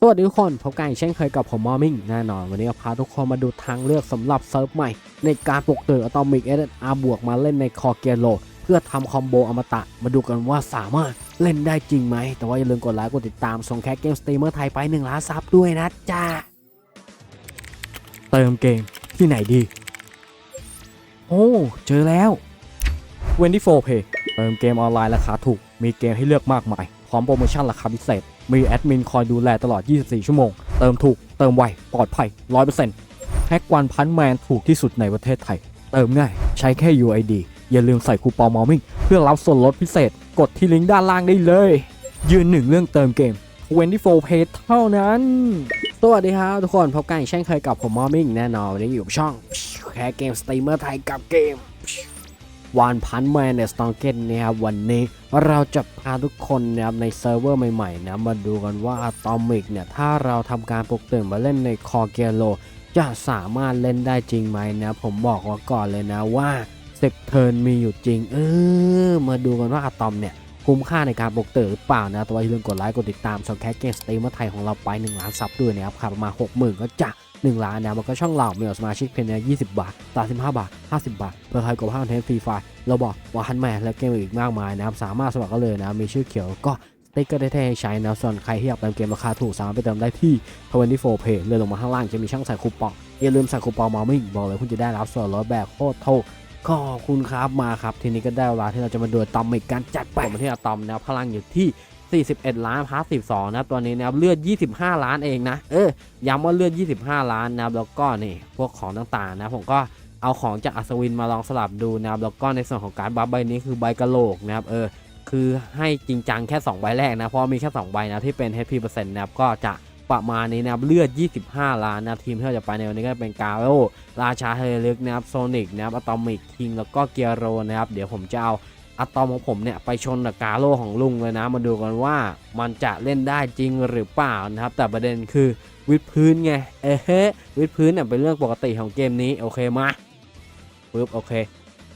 สวัสดีทุกคนพบกันอีกเช่นเคยกับผมมอมิงแน่นอน วันนี้พาทุกคนมาดูทางเลือกสำหรับเซิร์ฟใหม่ ในการปลุกตื่นอะตอมิกเอสอาบวกมาเล่นในคอเกียโล เพื่อทำคอมโบอมตะ มาดูกันว่าสามารถเล่นได้จริงไหม แต่ว่าอย่าลืมกดไลค์กดติดตามส่งแคสเกมสตรีมเมอร์ไทยไป1ล้านซับด้วยนะจ้าเติมเกมที่ไหนดี โอ้ เจอแล้ว 24 Pay เติมเกมออนไลน์ราคาถูกมีเกมให้เลือกมากมาย พร้อมโปรโมชั่นราคาพิเศษ มีแอดมินคอยดูแลตลอด 24 ชั่วโมง เติมถูก เติมไว ปลอดภัย 100%แพ็กวันพันแมนถูกที่สุดในประเทศไทย เติมง่าย ใช้แค่ UID อย่าลืมใส่คูปองมอมิ่งเพื่อรับส่วนลดพิเศษ กดที่ลิงก์ด้านล่างได้เลย ยืนหนึ่งเรื่องเติมเกม24 Pay เท่านั้น สวัสดีครับทุกคน พบกันอีกเช่นเคยกับผมมอมิ่งแน่นอนวันนี้อยู่ช่องแค่เกมสตรีมเมอร์ไทยกับเกม วันพันแมนเนสตองเกนนะครับวันนี้เราจะพาทุกคนนะครับในเซิร์ฟเวอร์ใหม่ๆนะมาดูกันว่าอะตอมิกเนี่ยถ้าเราทำการปลุกตื่นมาเล่นในคอเกโลจะสามารถเล่นได้จริงไหมนะผมบอกไว่าก่อนเลยนะว่าสิบเทิร์นมีอยู่จริง เออ มาดูกันว่าอะตอมเนี่ยคุ้มค่าในการปลุกตื่นหรือเปล่านะแต่ว่าอย่าลืมกดไลค์กดติดตามช่องแคสเกมสตรีมเมอร์ไทยของเราไป1ล้านซับด้วยนะครับขับประมาณ60,000ก็จะ 1 ล้านนะมันก็ช่องเรามีสมาชิกเพียงแค่20 บาท35บาท 50 บาท เพื่อใครกดห้างเทนฟรีไฟล์เราบอกว่าฮันแมนและเกมอีกมากมายนะครับสามารถสมัครกันเลยนะมีชื่อเขียวก็สติ๊กเกอร์เท่ๆให้ใช้นะส่วนใครที่อยากเติมเกมราคาถูกสามารถไปเติมได้ที่ 24 Pay เลื่อนลงมาข้างล่างจะมีช่องใส่คูปองอย่าลืมใส่คูปองมาไม่งบอกเลยคุณจะได้รับส่วนลดแบบโคตรโทษขอบคุณครับมาครับ ทีนี้ก็ได้เวลาที่เราจะมาดูตอมอีกการจัดไปผมที่อะตอมนะพลังอยู่ที่ 41 ล้านพาร์ท12นะครับตัวนี้นะครับเลือด 25 ล้านเองนะเออย้ำว่าเลือด 25 ล้านนะครับแล้วก็นี่พวกของต่างๆนะผมก็เอาของจากอัศวินมาลองสลับดูนะครับแล้วก็ในส่วนของการบัฟใบนี้คือใบกะโหลกนะครับเออคือให้จริงจังแค่ 2 ใบแรกนะเพราะมีแค่ 2 ใบนะที่เป็น HP เปอร์เซ็นต์นะครับก็จะประมาณนี้นะครับเลือด 25 ล้านนะทีมที่เราจะไปในวันนี้ก็เป็นกาโรราชาเฮลิกนะครับโซนิกนะครับอะตอมิกคิงแล้วก็เกียโรนะครับเดี๋ยวผมจะเอา อะตอมของผมเนี่ยไปชนกับกาโลของลุงเลยนะ มาดูกันว่ามันจะเล่นได้จริงหรือเปล่านะครับ แต่ประเด็นคือวิดพื้นไง เอ้เฮวิดพื้นเนี่ยเป็นเรื่องปกติของเกมนี้ โอเคมาปึ๊บโอเค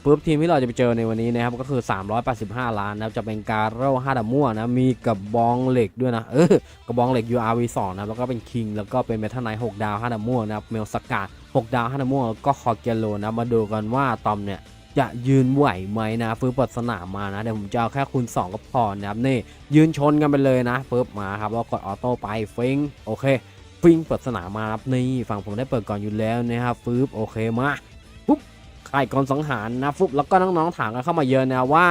ปึ๊บทีมที่เราจะไปเจอในวันนี้นะครับก็คือ 385 ล้านนะครับจะเป็นการโร่ห้าดามั่วนะมีกระบองเหล็กด้วยนะเออกระบองเหล็ก URV 2นะแล้วก็เป็นคิงแล้วก็เป็นเมทัลไนท์6ดาวห้าดามั่วนะครับเมลสกา6ดาวห้าดามั่วแล้วก็คอเกโลนะมาดูกันว่าตอมเนี่ย จะยืนไหวไหมนะฟื้นปิดสนามมานะเดี๋ยวผมจะเอาแค่คูณ2ก็พอนะครับนี่ยืนชนกันไปเลยนะปึ๊บมาครับแล้วกดออโต้ไปฟิงโอเคฟิงเปิดสนามมาครับนี่ฝั่งผมได้เปิดก่อนอยู่แล้วนะครับฟื้บโอเคมาปุ๊บไข่ก่อนสังหารนะฟุบแล้วก็น้องๆถามกันเข้ามาเยอะนะว่า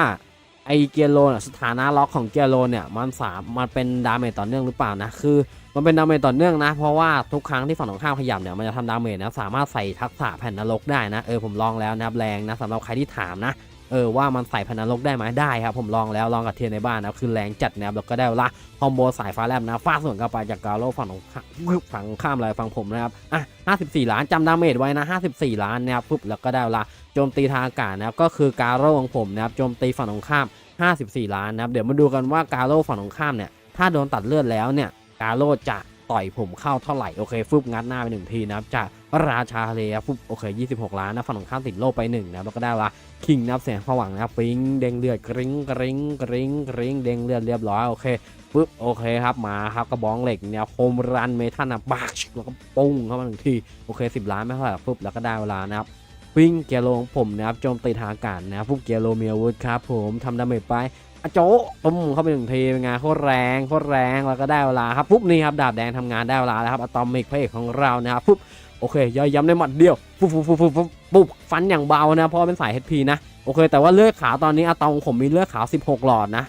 ไอเกียร์โลนะสถานะล็อกของเกียร์โลเนี่ยมันสามมันเป็นดาเมจต่อเนื่องหรือเปล่านะคือ มันเป็นดาเมจต่อเนื่องนะเพราะว่าทุกครั้งที่ฝั่งตรงข้ามขยับเนี่ยมันจะทำดาเมจนะสามารถใส่ทักษะแผ่นนรกได้นะเออผมลองแล้วนะแรงนะสำหรับใครที่ถามนะ เออว่ามันใส่แผ่นนรกได้ไหมได้ครับผมลองแล้วลองกับเทียนในบ้านนะคือแรงจัดนะครับแล้วก็ได้เวลาคอมโบสายฟ้าแลบนะฟาดสวนกลับไปจากกาโลฝั่งตรงฝั่งข้ามเลยฝั่งผมนะครับอะ54 ล้านจำดาเมจไว้นะ54 ล้านนะครับปุ๊บแล้วก็ได้เวลาโจมตีทางอากาศนะครับก็คือกาโลของผมนะครับโจมตีฝั่งตรงข้าม 54 ล้านนะครับเดี๋ยวมาดูกันว่ากาโลฝั่งตรงข้ามเนี่ยถ้าโดนตัดเลือดแล้วเนี่ยกาโลจะ ต่อยผมเข้าเท่าไหร่ โอเคฟึบงัดหน้าไปหนึ่งทีนะครับจากราชาเลครับฟึบโอเค 26 ล้านนะฝั่งของข้ามติดโลไปหนึ่งนะครับแล้วก็ได้ละคิงนะครับเสียงผวังนะครับปิ้งเด้งเลือดกริ้งกริ้งกริ้งกริ้งเด้งเลือดเรียบร้อยโอเคฟึบโอเคครับมาครับกระบองเหล็กเนี่ยโฮมรันเมทัลนะบักแล้วก็ปุ้งเข้ามาหนึ่งทีโอเค 10 ล้านไม่เท่าไหร่ฟึบแล้วก็ได้เวลานะครับวิ่งเกียร์โลของผมนะครับโจมตีทางอากาศนะครับฟุบเกียร์โลเมีอาวุธครับผมทำดาเมจไป อโจะตุ้มเข้าไปหนึ่งทีเป็นไงโคตรแรงโคตรแรงแล้วก็ได้เวลาครับปุ๊บนี่ครับดาบแดงทำงานได้เวลาแล้วครับอะตอมิกพระเอกของเรานะครับปุ๊บโอเคย่อยย้ำในหมัดเดียวปุ๊บปุ๊บปุ๊บปุ๊บปุ๊บฟันอย่างเบานะเพราะเป็นสาย HP นะโอเค แต่ว่าเลือดขาวตอนนี้อะตอมผมมีเลือดขาว 16 หลอดนะ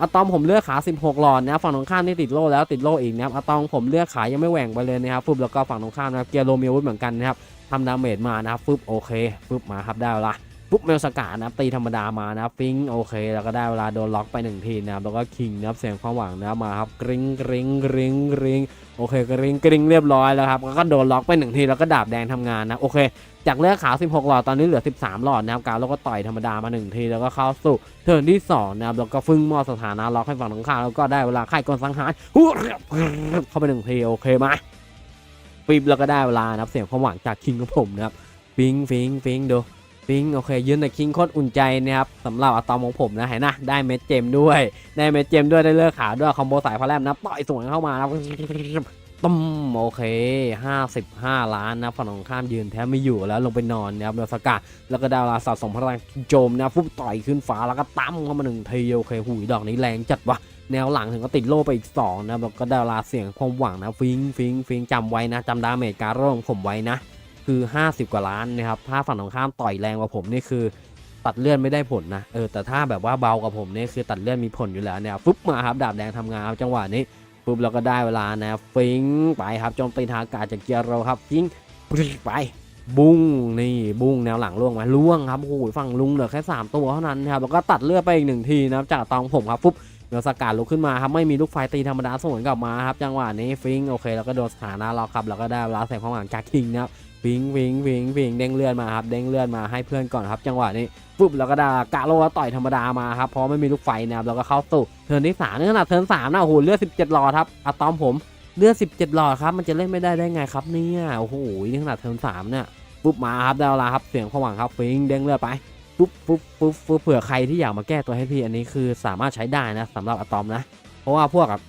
อะตอมผมเลือดขาว 16 หลอดนะฝั่งตรงข้ามนี่ติดโล่แล้วติดโล่อีกนะครับอะตอมผมเลือดขาวยังไม่แหว่งไปเลยนะครับปุ๊บแล้วก็ฝั่งตรงข้ามนะครับเกียร์โรมิอาวุธเหมือนกันนะครับทำดาเมจมานะครับปุ๊บโอเคปุ๊บมาครับได้ลา ปุ๊บเมลสกานะครับตีธรรมดามานะฟิงโอเค แล้วก็ได้เวลาโดนล็อกไปหนึ่งทีนะครับแล้วก็คิงนะครับเสียงความหวังนะครับมาครับกริ๊งกริ๊งกริ๊งกริ๊งโอเคกริ๊งกริ๊งเรียบร้อยแล้วครับแล้วก็โดนล็อกไปหนึ่งทีแล้วก็ดาบแดงทำงานนะโอเค จากเลือดขาว 16 หลอดตอนนี้เหลือ 13 หลอดนะครับการแล้วก็ต่อยธรรมดามาหนึ่งทีแล้วก็เข้าสู่เทิร์นที่สองนะครับแล้วก็ฟึ่งมอสถานะล็อกให้ฝั่งตรงข้ามแล้วก็ได้เวลาไข่กลสังหารเข้าไปหนึ่งทีโอเคมาปิบแล้วก็ได้เวลานะครับเสียงความหวังจากคิงของผมนะครับฟิงฟิงฟิงดู ฟิงโอเคยืนแต่คิงโคตรอุ่นใจนะครับสำหรับอะตอมของผมนะเห็นนะได้เม็ดเจมด้วย ได้เม็ดเจมด้วยได้เลือกขาด้วยคอมโบสายพาแลมนะต่อยสวนเข้ามานะตุ้มโอเค 55 ล้านนะฝั่งตรงข้ามยืนแทบไม่อยู่แล้วลงไปนอนนะครับเดลสกาแล้วก็ดาวราสะสมพลังโจมนะฟุบต่อยขึ้นฟ้าแล้วก็ตั้มเข้ามาหนึ่งทีโอเคหูยดอกนี้แรงจัดวะแนวหลังถึงก็ติดโล่ไปอีก2นะแล้วก็ดาวราเสียงความหวังนะฟิงฟิงฟิงจำไว้นะจำดาเมจการโร่องผมไว้นะ คือ 50 กว่าล้านนะครับถ้าฝั่งตรงข้ามต่อยแรงกว่าผมนี่คือตัดเลื่อนไม่ได้ผลนะเออแต่ถ้าแบบว่าเบากว่าผมนี่คือตัดเลื่อนมีผลอยู่แล้วเนี่ยฟึบมาครับดาบแดงทำงานครับจังหวะนี้ปุ๊บเราก็ได้เวลานะฟิงไปครับโจมตีทางอากาศจากเกียร์เราครับฟิงไปบุ้งนี่บุ้งแนวหลังล่วงไหมล่วงครับโอ้โหฝั่งลุงเหลือแค่ 3 ตัวเท่านั้นนะครับแล้วก็ตัดเลือดไปอีกหนึ่งทีนะครับจากตองผมครับฟุ๊บ เดี๋ยวสกัดลุกขึ้นมาครับไม่มีลูกไฟตีธรรมดาสวนกลับมาครับจังหวะนี้ฟิงโอเคแล้วก็โดนสถานะเราครับแล้วก็ได้เวลาแสงความหวังจากคิงนะครับวิงวิงวิงวิงเด้งเลื่อนมาครับเด้งเลื่อนมาให้เพื่อนก่อนครับ จังหวะนี้ปุ๊บแล้วก็ได้กะโลต่อยธรรมดามาครับเพราะไม่มีลูกไฟนะครับแล้วก็เข้าสู่เทิร์นที่สามนี่ขนาดเทิร์นสามนะโอ้โหเลือด17หลอดครับอะตอมผมเลือด17หลอดครับมันจะเล่นไม่ได้ได้ไงครับเนี่ยโอ้โหนี่ขนาดเทิร์นสามเนี่ยปุ๊บมาครับได้เวลาครับเสียงขวามหวังครับฟิงเด้งเลื่อนไป ปุ๊บปุ๊บปุ๊บปุ๊บเผื่อใครที่อยากมาแก้ตัวให้พี่อันนี้คือสามารถใช้ได้นะสำหรับอะตอมนะ เพราะว่าพวกแบบ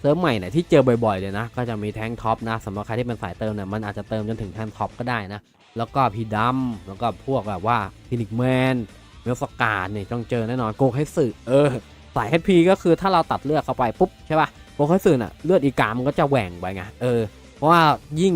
เซิร์ฟใหม่เนี่ยที่เจอบ่อยๆเลยนะ ก็จะมีแทงท็อปนะสำหรับใครที่เป็นสายเติมเนี่ยมันอาจจะเติมจนถึงแทงท็อปก็ได้นะ แล้วก็พีดัมแล้วก็พวกแบบว่าฟินิกแมนเมลสกาดเนี่ยต้องเจอแน่นอนโกให้สึเออสาย HP ก็คือถ้าเราตัดเลือดเข้าไปปุ๊บใช่ป่ะโกให้สึน่ะเลือดอีกามันก็จะแหว่งไปไงเออเพราะว่ายิ่ง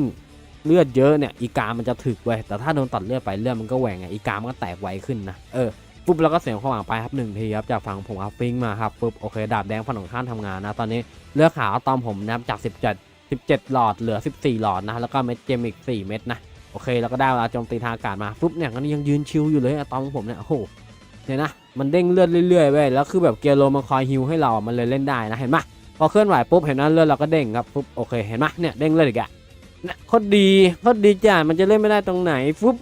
เลือดเยอะเนี่ยอีกา มันจะถึกไว้ยแต่ถ้าโดนตัดเลือดไปเลือดมันก็แหว่งไงอีกา มันก็แตกไวขึ้นนะเออปุ๊บแล้วก็เสียงขวางไปครับหนึ่งทีครับจากฝั่งผมครับฟิงมาครับปุ๊บโอเคดาบแดงฝั่งของข้ามทำงานนะตอนนี้เลือดขาวตอมผมนะครับจาก 17 17 หลอดเหลือ 14 หลอดนะแล้วก็เม็ดเจมอีก 4 เม็ดนะโอเคแล้วก็ได้เวลาโจมตีทางอากาศมาปุ๊บเนี่ยก็ยังยืนชิวอยู่เลยอะตอมผมเนี่ยโอ้โหเนี่ยนะมันเด้งเลือดเรื่อยๆเว้ยแล้วคือแบบเกียร์โลมันคอยฮิวให้เรามันเลยเล่นได้นะเห็นปะพอเคลื่อนไหวปุ๊บเห็นนะเลือดเราก็เด้งครับปุ๊บโอเคเห็นปะเนี่ยเด้งเลือดอีกอะ นี่ยโคตรดีโคตรดีจ้ะมันจะเล่นไม่ได้ตรงไหนฟุ๊บ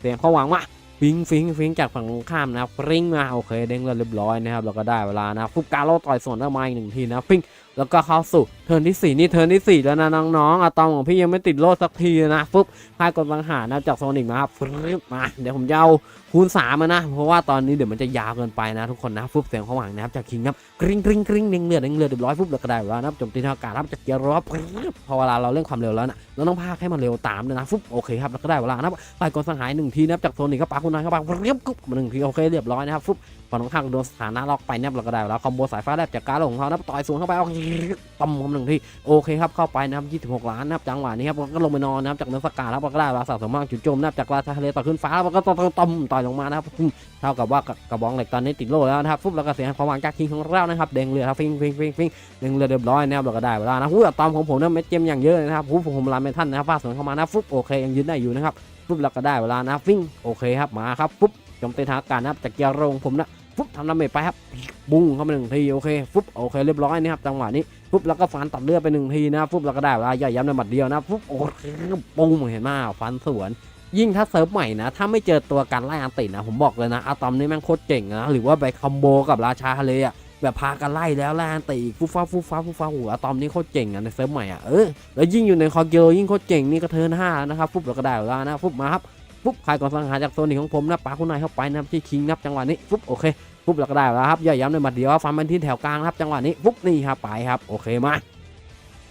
เสียงเขาหวังว่าฟิงฟิงฟิงจากฝั่งตรงข้ามนะครับฟิงมาโอเคเด้งเรียบร้อยนะครับเราก็ได้เวลานะฟุบการโลต่อยสวนเข้ามาอีกหนึ่งทีนะฟิง แล้วก็เข้าสู่เทิร์นที่ 4 นี่เทิร์นที่ 4 แล้วนะน้องๆอะตอมของพี่ยังไม่ติดโลดสักทีนะฟุบพายกดสังหารนะจากโซนิกมาครับฟรึบมาเดี๋ยวผมจะเอาคูณ3มานะ เพราะว่าตอนนี้เดี๋ยวมันจะยาวเกินไปนะทุกคนนะฟุบเสียงข้างหลังนะครับจากคิงครับกริ๊งกริ๊งกริ๊งเด้งเลือดเด้งเลือดเรียบร้อยฟุบแล้วก็ได้เวลานะจมตีทางอากาศครับจากเกียร์รอบพอเวลาเราเล่นความเร็วแล้วนะเราต้องพากให้มันเร็วตามด้วยนะฟุบโอเคครับแล้วก็ได้เวลานะครับไปกดสังหารหนึ่งทีนะจากโซนิกก็ปาคุณนายเข้าไปเรียบกุ๊บหนึ่งทีโอเคเรียบร้อยนะครับฟุบฝั่งตรงข้างโดนสถานะล็อกไปเนะครับเราก็ได้แล้วคอมโบสายฟ้าแลบจากการลงของเขานะต่อยสวนเข้าไปเอาปั๊มคำหนึ่งที่โอเคครับเข้าไปนะครับ 26 ล้านนะครับจังหวะนี้ครับก็ลงไปนอนนะครับจากเนื้อสกาครับเราก็ได้เวลาสะสมมากจุดโจมนะครับจากราชาทะเลต่อขึ้นฟ้าแล้วก็ต่อต่อมต่อยลงมานะครับเท่ากับว่ากระบองเหล็กตอนนี้ติดโล่แล้วนะครับฟุบแล้วก็เสียงความหวังจากคิงของเรานะครับเด้งเรือครับฟิงฟิงฟิงฟิงเด้งเรือเรียบร้อยนะครับเราก็ได้เวลานะหูตอมของผมเนี่ยเม็ดเจมอย่างเยอะนะครับหูผมลาไม่ทันนะครับฟาดสวนเข้ามานะฟุบโอเคยังยืนได้อยู่นะครับปุ๊บเราก็ได้เวลานะฟิงโอเคครับมาครับปุ๊บโจมตีทางอากาศนะครับจากเกียร์โรงผมนะ ปุ๊บทำดาเมจไปครับบุ้งเข้ามาหนึ่งทีโอเคปุ๊บโอเคเรียบร้อยนะครับจังหวะนี้ปุ๊บแล้วก็ฟันตัดเลือดไปหนึ่งทีนะปุ๊บเราก็ได้เวลาย่อยย้ำในหมัดเดียวนะปุ๊บโอเคปุ้งเห็นไหมฟันสวนยิ่งถ้าเซิร์ฟใหม่นะ ถ้าไม่เจอตัวการไล่อันตินะ ผมบอกเลยนะอะตอมนี่แม่งโคตรเจ๋งนะ หรือว่าไปคอมโบกับราชาทะเลอะแบบพากันไล่แล้วไล่อันติอีฟุบฟ้าฟุบฟ้าฟุบฟ้าหัวอะตอมนี่โคตรเจ๋งอะในเซิร์ฟใหม่อะเออแล้วยิ่งอยู่ในคอเกลยิ่งโคตรเจ๋งนี่ก็เทินห้านะครับฟุบเราก็ได้เวลานะฟุบมาครับปุ๊บขายก่อนสังหารจากโซนนี้ของผมนะปาคุณนายเข้าไปนะที่คิงนับจังหวะนี้ปุ๊บโอเค ปุ๊บเราก็ได้แล้วครับย่อยย้ำในหมัดเดียวฟันมันที่แถวกลางครับจังหวะนี้ปุ๊บนี่ครับไปครับโอเคมา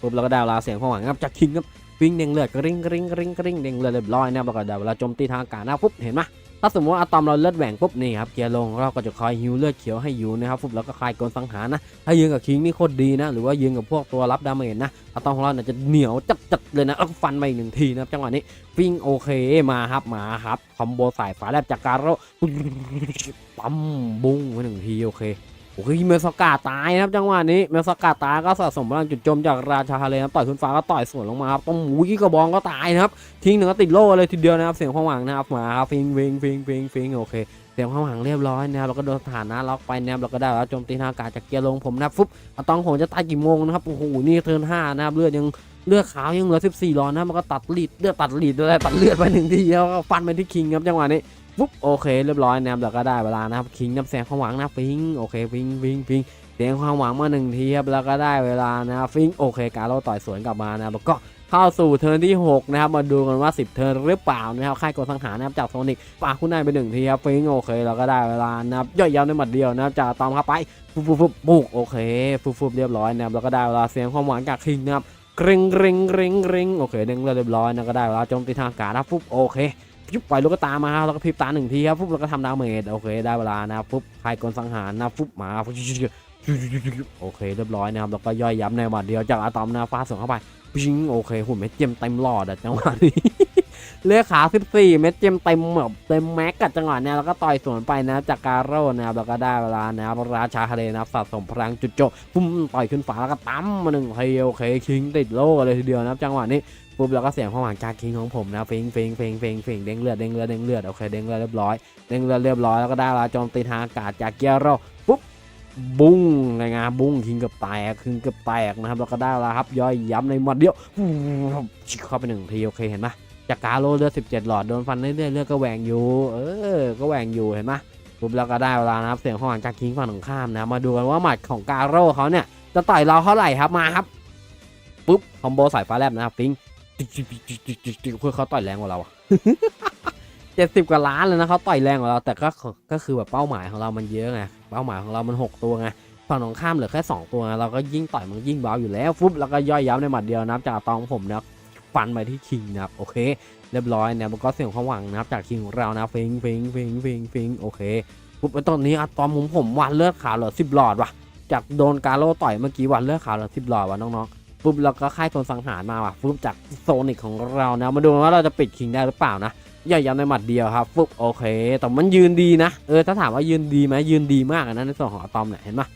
ปุ๊บเราก็ได้เวลาเสียงของหวังครับจากคิงครับวิ่งเด้งเลือดกริ้งกริ้งกริ้งกริ้งเด้งเลือดเรียบร้อยนะครับเราก็ได้เวลาโจมตีทางอากาศนะปุ๊บเห็นไหม ถ้าสมมติว่าอะตอมเราเลือดแหว่งปุ๊บนี่ครับเกียร์ลงเราก็จะคอยฮิวเลือดเขียวให้อยู่นะครับปุ๊บแล้วก็คลายกลสังหารนะถ้ายืนกับคิงนี่โคตรดีนะหรือว่ายืนกับพวกตัวรับดาเมจนะอะตอมของเราเนี่ยจะเหนียวจัดๆเลยนะแล้วฟันไปอีกหนึ่งทีนะครับจังหวะนี้ฟิงโอเคมาครับมาครับคอมโบสายฝาแลบจากการโรปั๊มบุ้งไปหนึ่งทีโอเค โอเคเมลสกาตายนะครับจังหวะนี้เมลสกาตายก็สะสมพลังจุดโจมจากราชาทะเลนะต่อยขึ้นฟ้าก็ต่อยสวนลงมาครับต้องหมูยี่กระบองก็ตายนะครับทิ้งหนึ่งก็ติดโล่เลยทีเดียวนะครับเสียงความหวังนะครับมาครับฟิงฟิงฟิงฟิงฟิงโอเคเสียงความหวังเรียบร้อยนะครับแล้วก็โดนฐานะล็อกไปนะครับแล้วก็ได้แล้วโจมตีทางอากาศจากเกียร์ลงผมนะฟุ๊บอะตองผมจะตายกี่โมงนะครับโอ้โหนี่เทิร์นห้านะครับเลือดยังเลือดขาวยังเหลือ 14หลอดนะมันก็ตัดลีดเลือดตัดลีดอะไรตัดเลือดไปหนึ่งทีแล้วก็ฟันไปที่คิงครับจังหวะนี้ ปุ๊บโอเคเรียบร้อยนะครับแล้วก็ได้เวลานะครับคิงน้ำแสงความหวังนะฟิงโอเคฟิงฟิงฟิงเสียงความหวังมาหนึ่งทีครับแล้วก็ได้เวลานะฟิงโอเคการเราต่อยสวนกลับมานะแล้วก็เข้าสู่เทิร์นที่ 6 นะครับ มาดูกันว่า 10 เทิร์นหรือเปล่านะครับค่ายกดสังหารนะครับจากโซนิกปาคุณนายไปหนึ่งทีครับฟิงโอเคเราก็ได้เวลานะครับย่อยยาวในหมัดเดียวนะครับจากตอมเข้าไปฟุบฟุบฟุบบุกโอเคฟุบฟุบเรียบร้อยนะครับแล้วก็ได้เวลาเสียงความหวานจากคิงนะครับกริงกริงกริงกริงโอเคเด้งเรียบร้อยนะก็ได้เวลาโจมตีทางอากาศนะฟุบโอเค ยุบปล่อยลูกตามาแล้วก็พิบตาหนึ่งทีครับฟุบแล้วก็ทำดาเมจโอเคได้เวลานะครับฟุบค่ายกลสังหารนะฟุบมาโอเคเรียบร้อยนะครับแล้วก็ย่อยยับในหมัดเดียวจากอะตอมนะฟาส่งเข้าไปปิงโอเคหุ่นเม็ดเจมเต็มหลอดจังหวะนี้เลือขา14 เม็ดเจมเต็มแบบเต็มแม็กกับจังหวะเนี้ยแล้วก็ต่อยสวนไปนะจากการโร่นะครับแล้วก็ได้เวลานะครับราชาทะเลนะสะสมพลังจุดโจปุ้มต่อยขึ้นฟ้าแล้วก็ตั้มมาหนึ่งทีโอเคคิงติดโล่เลยทีเดียวนะจังหวะนี้ ปุ๊บแล้วก็เสียงข้างหลังจากคิงของผมนะฟิงฟิงฟิงฟิงฟิงเด้งเลือดเด้งเลือดเด้งเลือดโอเคเด้งเลือดเรียบร้อยเด้งเลือดเรียบร้อยแล้วก็ได้เวลาโจมตีทางอากาศจากเกียร์โรปุ๊บบุ้งไงงาบุ้งคิงกือบแตกคิงกือบแตกนะครับแล้วก็ได้เวลาครับย่อยย้ำในหมัดเดียวชิกเข้าไปหนึ่งทีโอเคเห็นปะจากกาโลเลือด17 หลอดโดนฟันเรื่อยๆเลือดก็แหวงอยู่ เออ ก็แหวงอยู่เห็นปะปุ๊บแล้วก็ได้เวลานะครับเสียงของหลังจากคิงฝั่งตรงข้ามนะมาดูกันว่าหมัดของกาโร่เขาเนี่ยจะต่อยเราเท่าไหร่ครับมาครับปุ๊บคอมโบสายฟ้าแลบนะครับฟิง เพื่อเขาต่อยแรงกว่าเราเจ็ดสิบกว่าล้านเลยนะเขาต่อยแรงกว่าเรา แต่ก็ก็คือแบบเป้าหมายของเรามันเยอะไงเป้าหมายของเรามันหกตัวไงฝั่งตรงข้ามเหลือแค่2ตัวเราก็ยิ่งต่อยมันยิ่งเบาอยู่แล้วฟุบแล้วก็ย่อยยับในหมัดเดียวนับจากตองผมนะฟันไปที่คิงนะครับโอเค เรียบร้อยเนี่ยมันก็เสียงความหวังนะครับจากคิงของเรานะฟิงฟิงฟิงฟิงฟิงโอเคปุ๊บตอนนี้อะตอมผมผมวันเลือดขาวเหลือสิบหลอดว่ะจากโดนกาโลต่อยเมื่อกี้วันเลือดขาวเหลือสิบหลอดว่ะน้องๆ ปุ๊บแล้วก็ค่ายโซนสังหารมาว่ะปุ๊บจากโซนิกของเรานะมาดูว่าเราจะปิดคิงได้หรือเปล่านะย่อยยับในหมัดเดียวครับฟุบโอเค แต่มันยืนดีนะเออถ้าถามว่ายืนดีไหมยืนดีมากนะในส่วนของอะตอมเนี่ยเห็นปะ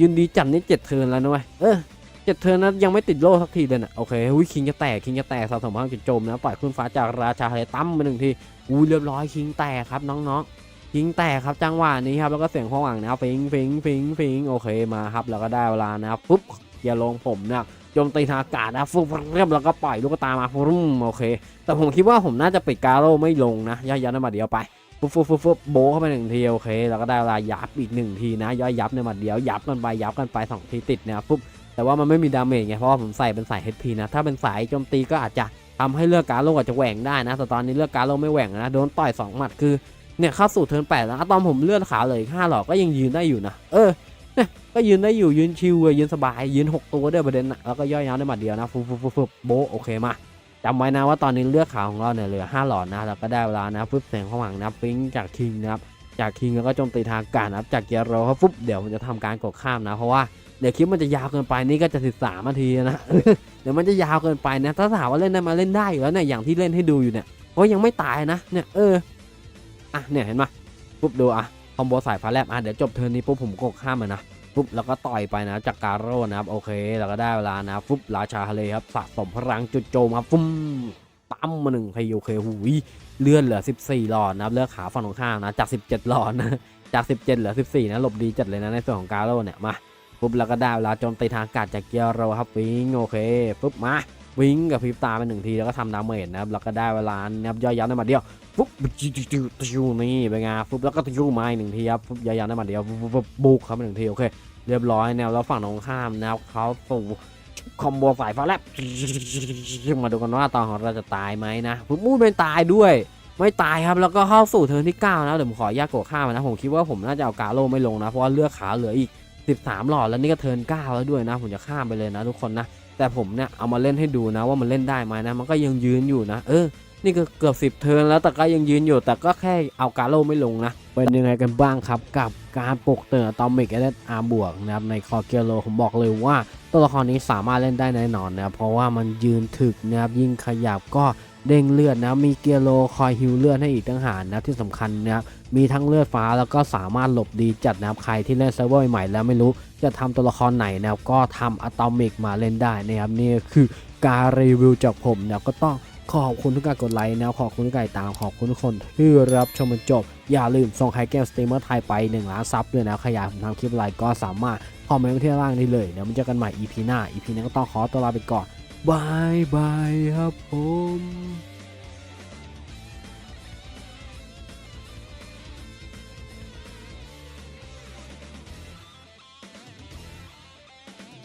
ยืนดีจัดนี่เจ็ดเทินแล้วนะเว้ยเออเจ็ดเทินนะยังไม่ติดโล่สักทีเลยนะโอเคหุ้ยคิงจะแตกคิงจะแตกสะสมพลังจุดโจมนะปล่อยขึ้นฟ้าจากราชาเลตั้มมาหนึ่งทีอุ้ยเรียบร้อยคิงแตกครับน้องๆคิงแตกครับจังหวะนี้ครับแล้วก็เสียงข้างหลังนะฟิงฟิงฟิงฟิงโอเคมาครับแล้วก็ได้เวลานะครับปุ๊บอย่าลงผมนะ โจมตีทางอากาศนะฟุบเรียบแล้วก็ปล่อยลูกตามาฟุ้มโอเค แต่ผมคิดว่าผมน่าจะปิดกาโร่ไม่ลงนะย่อยยับในหมัดเดียวไปฟุบฟุบฟุบฟุบโบเข้าไปหนึ่งทีโอเค แล้วก็ได้เวลายับอีกหนึ่งทีนะย่อยยับในหมัดเดียวยับกันไปยับกันไปสองทีติดเนี่ยปุ๊บแต่ว่ามันไม่มีดาเมจไงเพราะว่าผมใส่เป็นสาย HP นะถ้าเป็นสายโจมตีก็อาจจะทำให้เลือกการโลอาจจะแหว่งได้นะแต่ตอนนี้เลือกการโลไม่แหว่งนะโดนต่อยสองหมัดคือเนี่ยเข้าสู่เทิร์นแปดแล้วตอนผมเลือดขาเลยห้าหลอดก็ยังยืนได้อยู่นะเออ เนี่ยก็ยืนได้อยู่ยืนชิวอะยืนสบายยืนหกตัวด้วยประเด็นนะแล้วก็ย่อยยับในหมัดเดียวนะฟุบฟุบฟุบฟุบโบโอเคมาจำไว้นะว่าตอนนี้เลือดขาวของเราเนี่ยเหลือ5หลอดนะแล้วก็ได้เวลานะปุ๊บเสียงข้างหลังนะฟิ้งจากคิงนะครับจากคิงแล้วก็โจมตีทางการนะครับจากเกียร์โรครับปุ๊บเดี๋ยวมันจะทำการกดข้ามนะเพราะว่าเดี๋ยวคลิปมันจะยาวเกินไปนี่ก็จะ13นาทีนะเดี๋ยวมันจะยาวเกินไปนะถ้าถามว่าเล่นได้มาเล่นได้อยู่แล้วเนี่ยอย่างที่เล่นให้ดูอยู่เนี่ยเพราะยังไม่ตายนะเนี่ยเอออะเนี่ยเห็นไหมปุ๊บดูอะ คอมโบสายฟ้าแลบอะเดี๋ยวจบเทิร์นนี้ปุ๊บผมกดข้ามมันนะปุ๊บแล้วก็ต่อยไปนะจากการโร่นะครับโอเคแล้วก็ได้เวลานะปุ๊บราชาทะเลครับสะสมพลังจุดโจมครับฟุ้มตั้มมาหนึ่งทีโอเคหูยเลื่อนเหลือ 14 หลอดนะครับเลือกขาฝั่งตรงข้ามนะจาก 17 หลอดนะจาก 17 เหลือ 14 นะหลบดีจัดเลยนะในส่วนของการโร่เนี่ยมาปุ๊บแล้วก็ได้เวลาโจมตีทางอากาศจากเกียร์โรครับวิ่งโอเคปุ๊บมาวิ่งกับพริบตาไปหนึ่งทีแล้วก็ทำดาเมจนะครับแล้วก็ได้เวลานะครับย่อยยับในมัดเดียว ปุ๊บจิจิจิจินี่เป็นไงปุ๊บแล้วก็ตะยูมาอีกหนึ่งทีครับปุ๊บย่อยยับในหมัดเดียวปุ๊บปุ๊บปุ๊บบุกเข้าไปหนึ่งทีโอเคเรียบร้อยแนวแล้วฝั่งตรงข้ามนะเขาสู่คอมโบสายฟ้าแลบมาดูกันว่าตอนของเราจะตายไหมนะปุ๊บมูไม่ตายด้วย ไม่ตายครับแล้วก็เข้าสู่เทิร์นที่9นะเดี๋ยวผมขอแยกโกข้ามนะผมคิดว่าผมน่าจะเอากาโลไม่ลงนะเพราะว่าเลือกขาเหลืออีก 13 หลอดแล้วนี่ก็เทิร์น9แล้วด้วยนะ ผมจะข้ามไปเลยนะ ทุกคนนะแต่ผมเนี่ยเอามาเล่นให้ดูนะว่ามันเล่นได้ไหมนะ มันก็ยังยืนอยู่นะ เออ นี่ก็เกือบ 10 เทิร์นแล้วแต่ก็ยังยืนอยู่แต่ก็แค่เอากาโลไม่ลงนะ เป็นยังไงกันบ้างครับกับการปลุกเตือนอะตอมิกเอเดอาบวกนะครับในคอเกียโลผมบอกเลยว่า ตัวละครนี้สามารถเล่นได้แน่นอนนะเพราะว่ามันยืนถึกนะครับยิ่งขยับก็เด้งเลือดนะมีเกียร์โลคอยฮิวเลือดให้อีกตั้งหากนะที่สำคัญนะครับมีทั้งเลือดฟ้าแล้วก็สามารถหลบดีจัดนะครับใครที่เล่นเซิร์ฟเวอร์ใหม่แล้วไม่รู้จะทำตัวละครไหนนะครับก็ทำอะตอมิกมาเล่นได้นะครับนี่คือการรีวิวจากผมนะก็ต้อง ขอบคุณทุกการกดไลค์นะขอบคุณทุกการติดตามขอบคุณทุกคนที่รับชมจนจบ อย่าลืมส่งไฮแก้วสตรีมเมอร์ไทยไป1ล้านซับด้วยนะขยายผมทำคลิปอะไรก็สามารถคอมเมนต์ที่ล่างได้เลย เดี๋ยวมาเจอกันใหม่ EP หน้า EP นี้ก็ต้องขอตัวลาไปก่อนบายบายครับผม